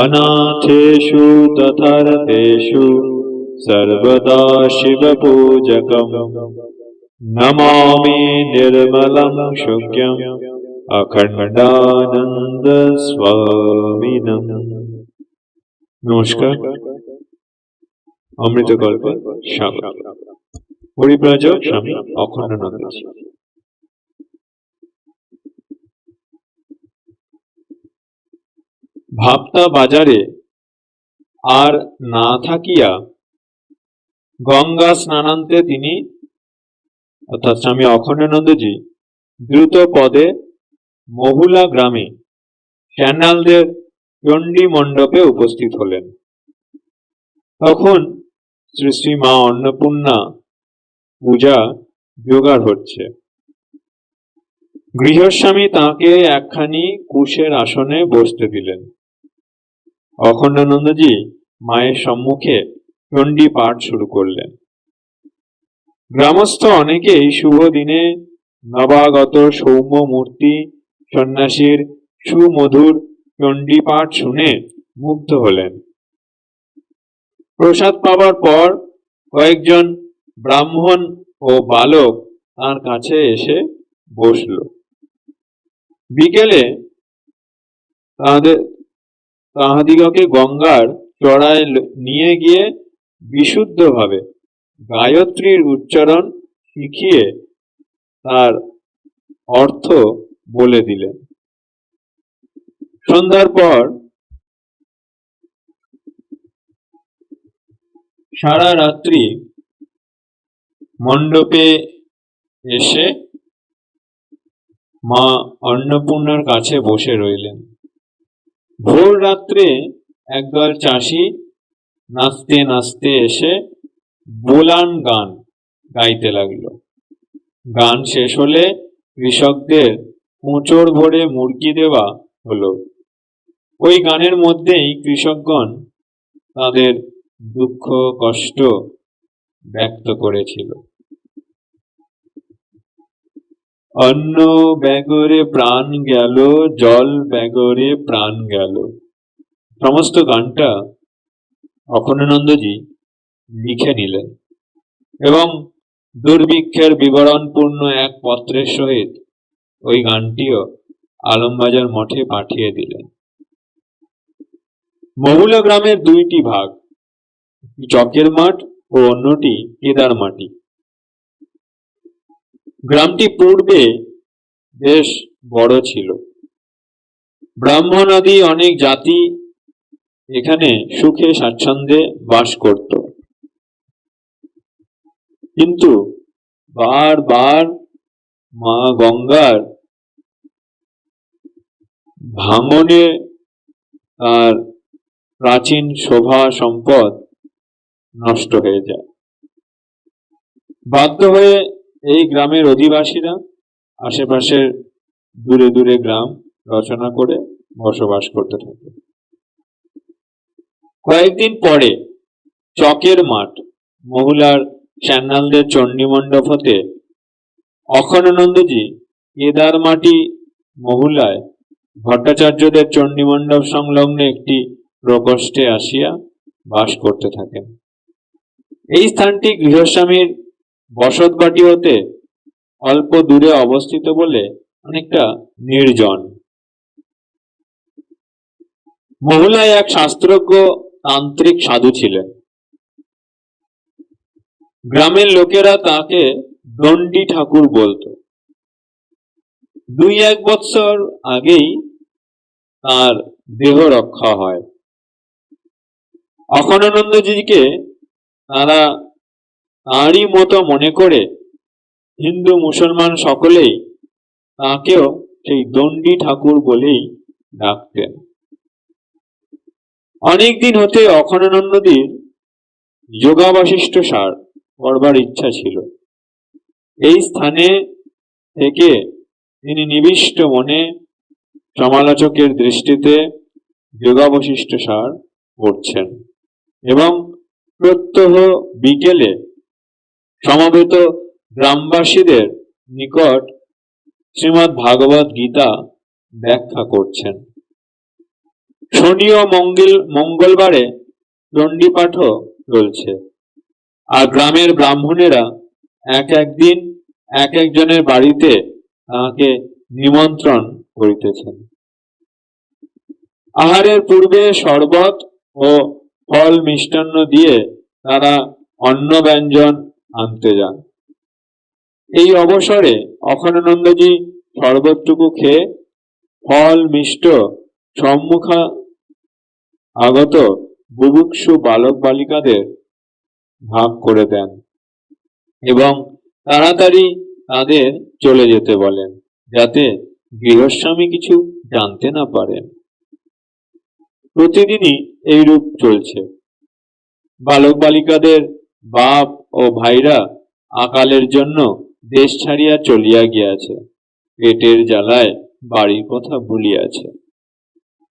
अनाथेषु तथार्थेषु सर्वदा शिवपूजकम् नमामि निर्मलं शुक्यम् अखण्डानन्द स्वामिनम् নমস্কার অমৃত গল্পে স্বাগত পরিব্রাজক স্বামী অখণ্ডানন্দ ভাবতা বাজারে আর না থাকিয়া গঙ্গা স্নানান্তে তিনি, অর্থাৎ স্বামী অখণ্ডানন্দজি, দ্রুত পদে মহুলা গ্রামে শ্যানালদের চণ্ডী মণ্ডপে উপস্থিত হলেন। তখন শ্রী শ্রী মা অন্নপূর্ণা পূজা জোগাড় হচ্ছে। গৃহস্বামী তাকে একখানি কুশের আসনে বসতে দিলেন। অখণ্ডানন্দজি মায়ের সম্মুখে চণ্ডী পাঠ শুরু করলেন। গ্রামস্থ অনেকেই শুভ দিনে নবাগত সৌম্য মূর্তি, সন্ন্যাসীর সুমধুর চণ্ডী পাঠ শুনে মুগ্ধ হলেন। প্রসাদ পাবার পর কয়েকজন ব্রাহ্মণ ও বালক তার কাছে এসে বসল। বিকেলে তাদের তাহাদিগকে গঙ্গার চড়ায় নিয়ে গিয়ে বিশুদ্ধভাবে গায়ত্রীর উচ্চারণ শিখিয়ে তার অর্থ বলে দিলেন। সন্ধ্যার পর সারা রাত্রি মণ্ডপে এসে মা অন্নপূর্ণার কাছে বসে রইলেন। ভোর রাত্রে একদল চাষি নাচতে নাচতে এসে বোলান গান গাইতে লাগল। গান শেষ হলে কৃষকদের মোচড় ভরে মুরগি দেওয়া হলো। ওই গানের মধ্যেই কৃষকগণ তাদের দুঃখ, কষ্ট ব্যক্ত করেছিল। অন্ন ব্যাগরে প্রাণ গেল, জল ব্যাগরে প্রাণ গেল। সমস্ত গানটা অখণ্ডানন্দজি লিখে নিলেন এবং দুর্ভিক্ষের বিবরণপূর্ণ এক পত্রের সহিত ওই গানটিও আলমবাজার মঠে পাঠিয়ে দিলেন। মহুলা গ্রামের দুইটি ভাগ, চকের মাঠ ও অন্যটি কেদার মাটি। গ্রামটি পূর্বে বেশ বড় ছিল। ব্রাহ্মণ আদি অনেক জাতি এখানে সুখে স্বাচ্ছন্দ্যে বাস করত। কিন্তু বারবার মা গঙ্গার ভাঙনে তার প্রাচীন শোভা সম্পদ নষ্ট হয়ে যায়। বাধ্য হয়ে এই গ্রামের অধিবাসীরা আশেপাশের দূরে দূরে গ্রাম রচনা করে বসবাস করতে থাকে। কয়েকদিন পরে চকের মাঠ মহুলার শ্যান্নালদের চণ্ডী মণ্ডপ হতে অখণ্ডানন্দজি কেদার মাটি মহুলায় ভট্টাচার্যদের চণ্ডী মণ্ডপ সংলগ্ন একটি প্রকোষ্ঠে আসিয়া বাস করতে থাকেন। এই স্থানটি গৃহস্বামীর বসতবাটি হতে অল্প দূরে অবস্থিত বলে অনেকটা নির্জন। মহুলায় এক শাস্ত্রজ্ঞ তান্ত্রিক সাধু ছিলেন। গ্রামের লোকেরা তাকে দণ্ডী ঠাকুর বলতো। দুই এক বৎসর আগেই তার দেহ রক্ষা হয়। অখণ্ডানন্দজিকে তারা তাঁরই মতো মনে করে হিন্দু মুসলমান সকলেই তাকেও সেই দণ্ডী ঠাকুর বলেই ডাকতেন। অনেকদিন হতে অখণ্ডানন্দজির যোগাবাশিষ্ট সার করবার ইচ্ছা ছিল। এই স্থানে থেকে তিনি নিবিষ্ট মনে সমালোচকের দৃষ্টিতে যোগাবশিষ্ট সার করছেন এবং প্রত্যহ বিকেলে সমবেত গ্রামবাসীদের নিকট শ্রীমৎ ভাগবত গীতা ব্যাখ্যা করছেন। শনি ও মঙ্গল, মঙ্গলবারে দণ্ডিপাঠও চলছে। আর গ্রামের ব্রাহ্মণেরা এক একদিন এক একজনের বাড়িতে তাহাকে নিমন্ত্রণ করিতেছেন। আহারের পূর্বে শরবত ও ফল মিষ্টান্ন দিয়ে তারা অন্ন ব্যঞ্জন আনতে যান। এই অবসরে অখণ্ডানন্দজি শরবতটুকু খেয়ে ফল মিষ্ট সম্মুখা আগত বুভুক্ষু বালক বালিকাদের ভাগ করে দেন এবং তাড়াতাড়ি তাদের চলে যেতে বলেন যাতে গৃহস্বামী কিছু জানতে না পারেন। প্রতিদিনই এই রূপ চলছে। বালক বালিকাদের বাপ ও ভাইরা, আকালের জন্য দেশ ছাড়িয়া চলিয়া গিয়াছে, পেটের জ্বালায় বাড়ির কথা ভুলিয়াছে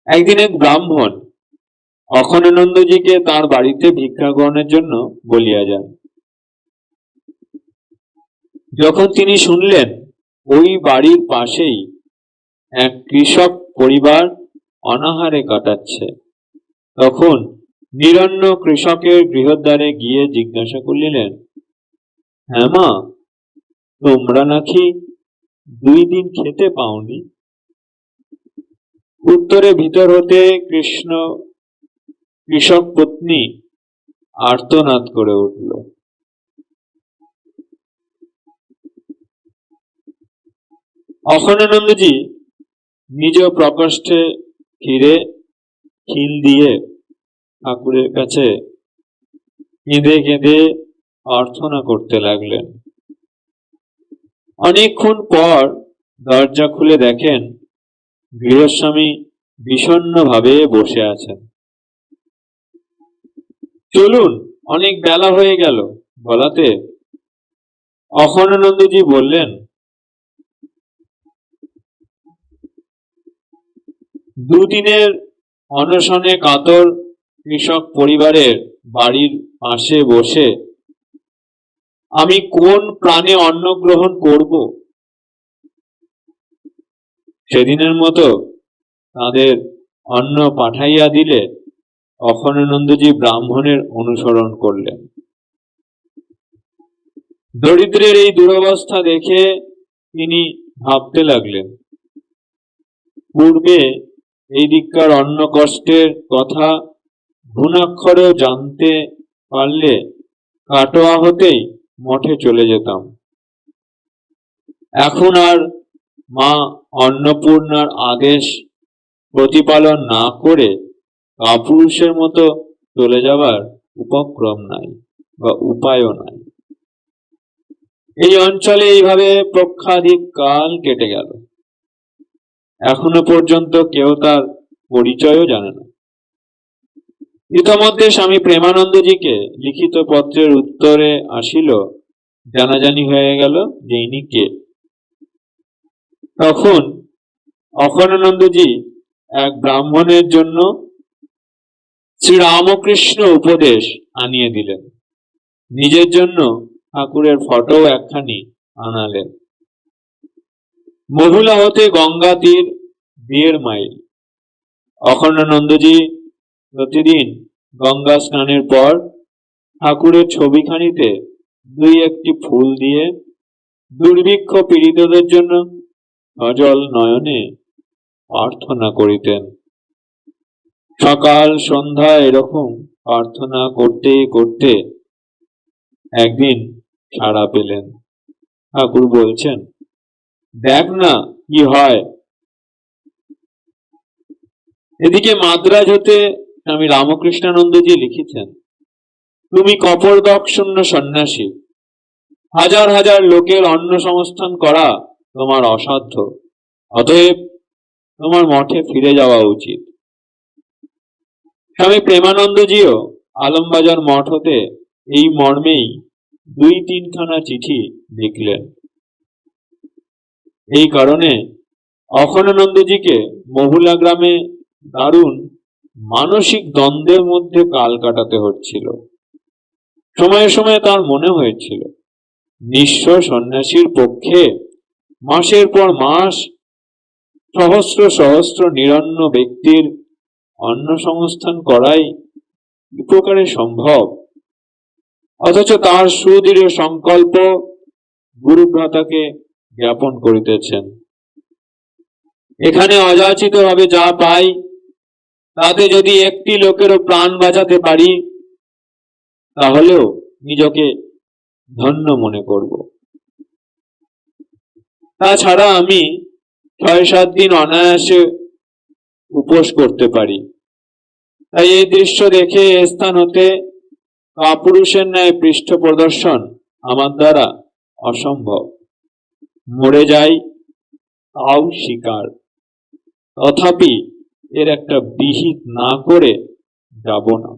একদিন এক ব্রাহ্মণ অখণ্ডানন্দজিকে তার বাড়িতে ভিক্ষা গ্রহণের জন্য বলিয়া যান। যখন তিনি শুনলেন, ওই বাড়ির পাশেই এক কৃষক পরিবার অনাহারে কাটাচ্ছে, তখন নিরন্ন কৃষকের গৃহদ্বারে গিয়ে জিজ্ঞাসা করিলেন হ্যাঁ মা, তোমরা নাকি দুই দিন খেতে পাওনি? উত্তরে ভিতর হতে কৃষ্ণ কৃষক পত্নী আর্তনাদ করে উঠল। অখণ্ডানন্দজি নিজ প্রকোষ্ঠে ফিরে খিল দিয়ে ঠাকুরের কাছে কেঁদে কেঁদে প্রার্থনা করতে লাগলেন। অনেকক্ষণ পর দরজা খুলে দেখেন গৃহস্বামী বিষণ্ণভাবে বসে আছেন। চলুন, অনেক বেলা হয়ে গেল বলাতে অখণ্ডানন্দজি বললেন, দুদিনের অনশনে কাতর কৃষক পরিবারের বাড়ির পাশে বসে, আমি কোন প্রাণে অন্ন গ্রহণ করব? সেদিনের মতো তাদের অন্ন পাঠাইয়া দিলে অখণ্ডানন্দজি ব্রাহ্মণের অনুসরণ করলেন। দরিদ্রের এই দুরবস্থা দেখে তিনি ভাবতে লাগলেন, পূর্বে এই দিককার অন্ন কষ্টের কথা ঘুণাক্ষরেও জানতে পারলে কাটোয়া হতেই মঠে চলে যেতাম। এখন আর মা অন্নপূর্ণার আদেশ প্রতিপালন না করে কাপুরুষের মতো চলে যাবার উপক্রম নাই বা উপায়ও নাই। এই অঞ্চলে এইভাবে প্রখ্যাধিক কাল কেটে গেল। এখনও পর্যন্ত কেউ তার পরিচয়ও জানে না। ইতমধ্যে স্বামী প্রেমানন্দজিকে লিখিত পত্রের উত্তরে আসিল, জানাজানি হয়ে গেল যে ইনি কে তখন অখণ্ডানন্দজি এক ব্রাহ্মণের জন্য শ্রীরামকৃষ্ণ উপদেশ আনিয়ে দিলেন। নিজের জন্য ঠাকুরের ফটো একখানি আনালেন। মহুলা হতে গঙ্গা তীর দেড় মাইল। অখণ্ডানন্দজি প্রতিদিন গঙ্গা স্নানের পর ঠাকুরের ছবিখানিতে দুই একটি ফুল দিয়ে দুর্ভিক্ষ পীড়িতদের জন্য সজল নয়নে প্রার্থনা করিতেন। সকাল, সন্ধ্যা এরকম প্রার্থনা করতে করতে একদিন সাড়া পেলেন। ঠাকুর বলছেন, দেখ না কি হয়। এদিকে মাদ্রাজ হতে স্বামী রামকৃষ্ণানন্দজি লিখেছেন, তুমি কপরদক শূন্য সন্ন্যাসী। হাজার হাজার লোকের অন্ন সংস্থান করা তোমার অসাধ্য। অতএব তোমার মঠে ফিরে যাওয়া উচিত। স্বামী প্রেমানন্দজিও আলমবাজার মঠ হতে এই মর্মেই দুই তিনখানা চিঠি লিখলেন। এই কারণে অখণ্ডানন্দজিকে মহুলা গ্রামে দারুণ মানসিক দ্বন্দ্বের মধ্যে কাল কাটাতে হচ্ছিল। সময়ে সময়ে তার মনে হয়েছিল নিঃস্ব সন্ন্যাসীর পক্ষে মাসের পর মাস সহস্র সহস্র নিরন্ন ব্যক্তির অন্ন সংস্থান করাই কি প্রকারে সম্ভব। অথচ তার সুদৃঢ় সংকল্প গুরুভ্রাতাকে জ্ঞাপন করিতেছেন। এখানে অযাচিত ভাবে যা পাই তাতে যদি একটি লোকেরও প্রাণ বাঁচাতে পারি, তাহলেও নিজকে ধন্য মনে করব। তাছাড়া আমি ছয় সাত দিন অনায়াসে উপোস করতে পারি। তাই এই দৃশ্য দেখে স্থান হতে কাপুরুষের ন্যায় পৃষ্ঠ প্রদর্শন আমার দ্বারা অসম্ভব। মরে যাই তাও শিকার। তথাপি এর একটা বিহিত না করে যাব না।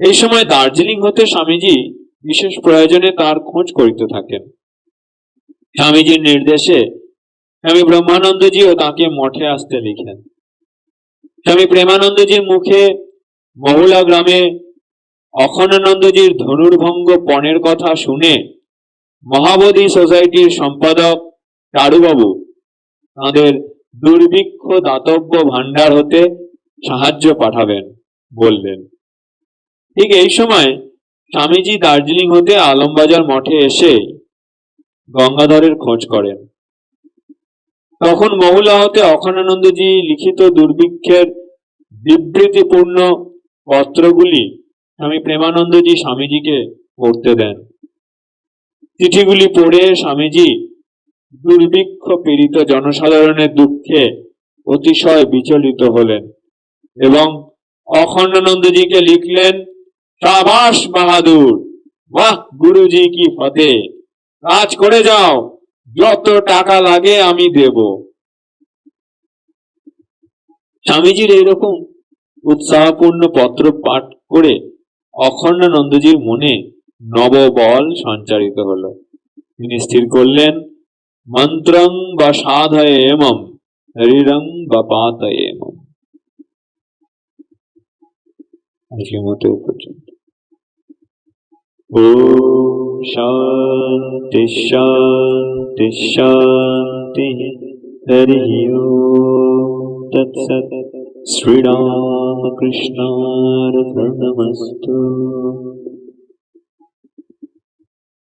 এই সময় দার্জিলিং হতে স্বামীজি বিশেষ প্রয়োজনে তার খোঁজ করিতে থাকেন। স্বামীজির নির্দেশে স্বামী ব্রহ্মানন্দজিও তাকে মঠে আসতে লিখেন। স্বামী প্রেমানন্দজির মুখে মহুলা গ্রামে অখণ্ডানন্দজির ধনুর্ভঙ্গ পণের কথা শুনে মহাবোধি সোসাইটির সম্পাদক চারুবাবু তাঁদের দুর্ভিক্ষ দাতব্য ভাণ্ডার হতে সাহায্য পাঠাবেন, বললেন। ঠিক এই সময় স্বামীজি দার্জিলিং হতে আলমবাজার মঠে এসে গঙ্গাধরের খোঁজ করেন। তখন মহুলা হতে অখণ্ডানন্দজি লিখিত দুর্ভিক্ষের বিবৃতিপূর্ণ পত্রগুলি স্বামী প্রেমানন্দজি স্বামীজিকে পড়তে দেন। চিঠিগুলি পড়ে স্বামীজি দুর্ভিক্ষ পীড়িত জনসাধারণের দুঃখে অতিশয় বিচলিত হলেন এবং অখণ্ডানন্দজিকে লিখলেন, সাবাস বাহাদুর, বাহ গুরুজি কি ফতে, কাজ করে যাও, যত টাকা লাগে আমি দেব। স্বামীজির এইরকম উৎসাহপূর্ণ পত্র পাঠ করে অখণ্ডানন্দজির মনে নববল সঞ্চারিত হলো। তিনি স্থির করলেন মন্ত্রং বা সাধয়েমম হরিরং বা পাতয়েমম আজকের মতো পর্যন্ত ও শান্তি শান্তি শান্তি হরি তৎসত শ্রীরামকৃষ্ণার্পণমস্তু